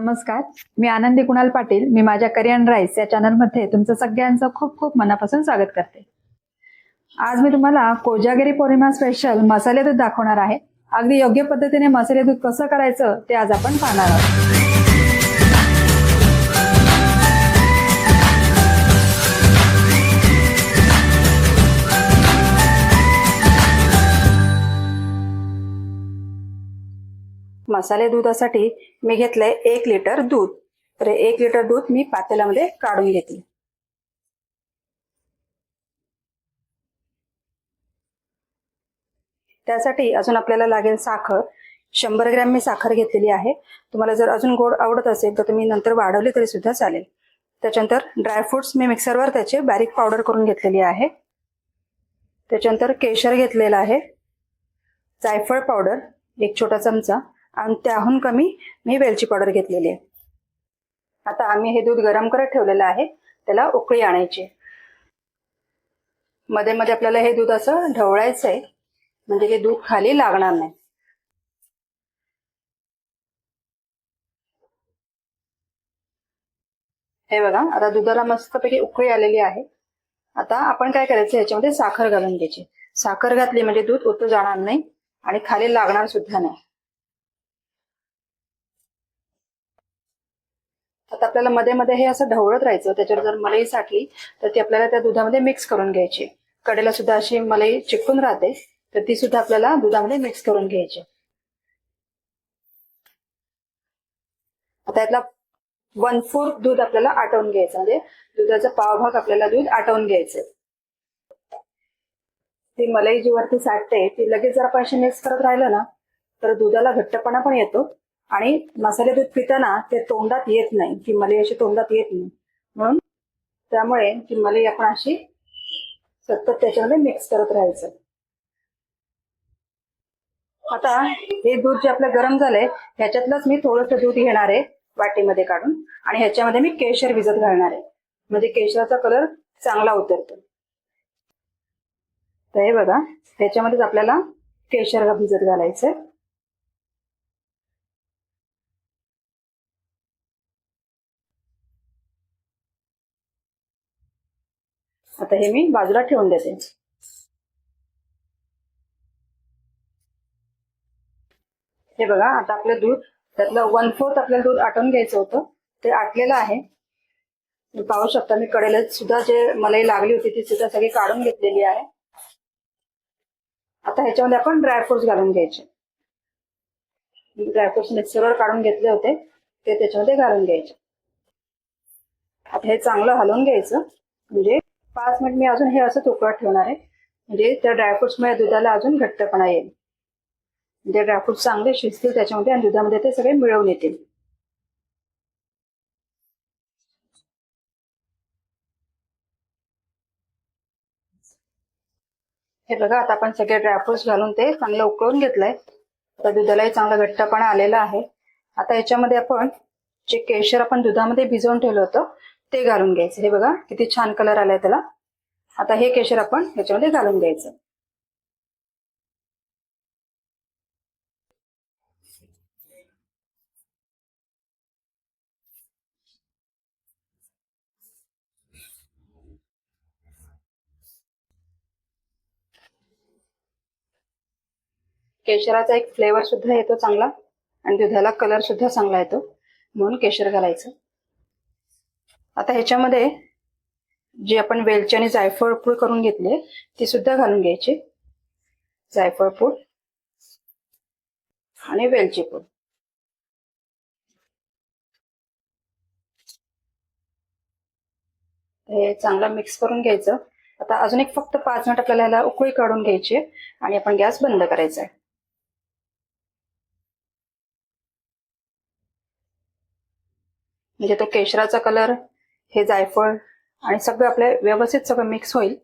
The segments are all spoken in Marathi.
नमस्कार. मी आनंदी कुणाल पाटील. मी माझ्या करियन राईस या चॅनलमध्ये तुमचं सगळ्यांचं खूप खूप मनापासून स्वागत करते. आज मी तुम्हाला कोजागिरी पौर्णिमा स्पेशल मसाले दूध दाखवणार आहे. अगदी योग्य पद्धतीने मसाले दूध कसं करायचं ते आज आपण पाहणार आहोत. मसाले दुधासाठी मी घेतलंय एक लिटर दूध. तर एक लिटर दूध मी पातेल्यामध्ये काढून घेतले त्यासाठी अजून आपल्याला लागेल साखर. शंभर ग्रॅम मी साखर घेतलेली आहे. तुम्हाला जर अजून गोड आवडत असेल तर तुम्ही नंतर वाढवले तरी सुद्धा चालेल. त्याच्यानंतर ड्रायफ्रुट्स मी मिक्सरवर त्याचे बारीक पावडर करून घेतलेली आहे. त्याच्यानंतर केशर घेतलेलं आहे. जायफळ पावडर एक छोटा चमचा. आणि त्याहून कमी मी वेलची पावडर घेतलेली आहे. आता आम्ही हे दूध गरम करत ठेवलेलं आहे. त्याला उकळी आणायची मध्ये मध्ये आपल्याला हे दूध असं ढवळायचं आहे. म्हणजे हे दूध खाली लागणार नाही. हे बघा आता दुधाला मस्तपैकी उकळी आलेली आहे. आता आपण काय करायचं ह्याच्यामध्ये साखर घालून घ्यायची. साखर घातली म्हणजे दूध उतर जाणार नाही आणि खाली लागणार सुद्धा नाही. आता आपल्याला मध्ये मध्ये हे असं ढवळत राहायचं. त्याच्यावर जर मलाई साठली तर ती आपल्याला त्या दुधामध्ये मिक्स करून घ्यायची. कडेला सुद्धा अशी मलाई चिकटून राहते तर ती सुद्धा आपल्याला दुधामध्ये मिक्स करून घ्यायची. आता यातला वन फोर्थ दूध आपल्याला आटवून घ्यायचं. म्हणजे दुधाचा पावभाग आपल्याला दूध आटवून घ्यायचं ती मलाई जी वरती साठते ती लगेच जर आपण अशी मिक्स करत राहिलं ना तर दुधाला घट्टपणा पण येतो. आणि मसाले दूध पिताना ते तोंडात येत नाही की मले अशी तोंडात येत नाही. म्हणून त्यामुळे ती मलाई आपण अशी सतत त्याच्यामध्ये मिक्स करत राहायचं. आता हे दूध जे आपलं गरम झालंय ह्याच्यातलंच मी थोडंसं दूध घेणार आहे वाटीमध्ये काढून आणि ह्याच्यामध्ये मी केशर भिजत घालणार आहे. म्हणजे केशराचा कलर चांगला उतरतो. तर हे बघा त्याच्यामध्येच आपल्याला केशर भिजत घालायचं आता हे मी बाजूला ठेवून देते. हे बघा आता आपलं दूध त्यातलं वन फोर्थ आपल्याला दूध आटवून घ्यायचं होतं. ते आटलेलं आहे. पाहू शकता मी कडेला सुद्धा जे मलाई लागली होती ती सुद्धा सगळी काढून घेतलेली आहे. आता ह्याच्यामध्ये आपण ड्रायफ्रुट्स घालून घ्यायचे. ड्रायफ्रुट्स मिक्सरवर काढून घेतले होते ते त्याच्यामध्ये घालून घ्यायचे. आता हे चांगलं हलवून घ्यायचं. म्हणजे पाच मिनिट मी अजून हे असं उकळत ठेवणार आहे. म्हणजे त्या ड्रायफ्रुट्समुळे दुधाला अजून घट्टपणा येईल. म्हणजे ड्रायफ्रुट्स चांगले शिजतील त्याच्यामध्ये आणि दुधामध्ये ते सगळे मिळवून येतील. हे बघा आता आपण सगळे ड्रायफ्रुट्स घालून ते चांगलं उकळून घेतलंय. आता दुधालाही चांगला घट्टपणा आलेला आहे. आता याच्यामध्ये आपण जे केशर आपण दुधामध्ये भिजवून ठेवलं होतं ते घालून घ्यायचं. हे बघा किती छान कलर आलाय त्याला. आता हे केशर आपण ह्याच्यामध्ये घालून घ्यायचं. केशराचा एक फ्लेवर सुद्धा येतो चांगला आणि दुधाला कलर सुद्धा चांगला येतो. म्हणून केशर घालायचं. आता ह्याच्यामध्ये जी आपण वेलची आणि जायफळ पूड करून घेतली ती सुद्धा घालून घ्यायची. जायफळ पूड आणि वेलची पूड. हे चांगलं मिक्स करून घ्यायचं. आता अजून एक फक्त पाच मिनिट आपल्याला ह्याला उकळी काढून घ्यायची आणि आपण गॅस बंद करायचा आहे. म्हणजे तो केशराचा कलर हे जायफळ आणि सगळं आपलं व्यवस्थित सगळं मिक्स होईल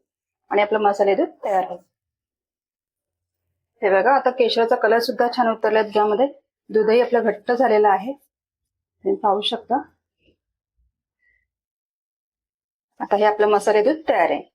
आणि आपलं मसाले दूध तयार होईल. हे बघा आता केशराचा कलर सुद्धा छान उतरला दुधामध्ये दूधही आपलं घट्ट झालेलं आहे. तुम्ही पाहू शकता. आता हे आपलं मसाले दूध तयार आहे.